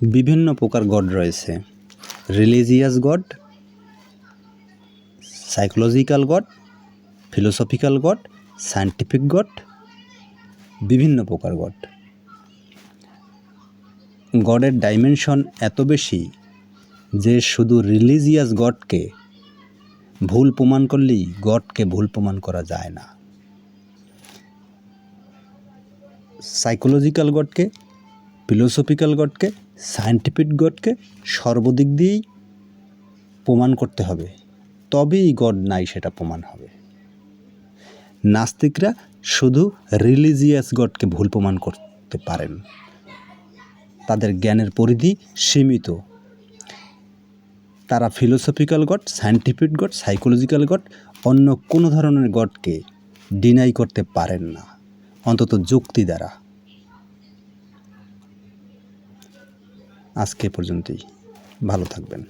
বিভিন্ন প্রকার গড রয়েছে। Religious god psychological god philosophical god scientific god বিভিন্ন প্রকার গড গডের ডাইমেনশন এত বেশি যে শুধু রিলিজিয়াস গডকে ভুল প্রমাণ করলেই গডকে ভুল প্রমাণ করা যায় না। সাইকোলজিক্যাল গডকে ফিলোসফিক্যাল গডকে সায়েন্টিফিক গডকে সর্বদিক দিয়েই প্রমাণ করতে হবে। তবেই গড নাই সেটা প্রমাণ হবে। নাস্তিকরা শুধু রিলিজিয়াস গডকে ভুল প্রমাণ করতে পারেন। তাদের জ্ঞানের পরিধি সীমিত। তারা philosophical god scientific god psychological god অন্য কোনো ধরনের গডকে ডিনাই করতে পারেন না। অন্তত যুক্তি দ্বারা। আজকে পর্যন্তই। ভালো থাকবেন।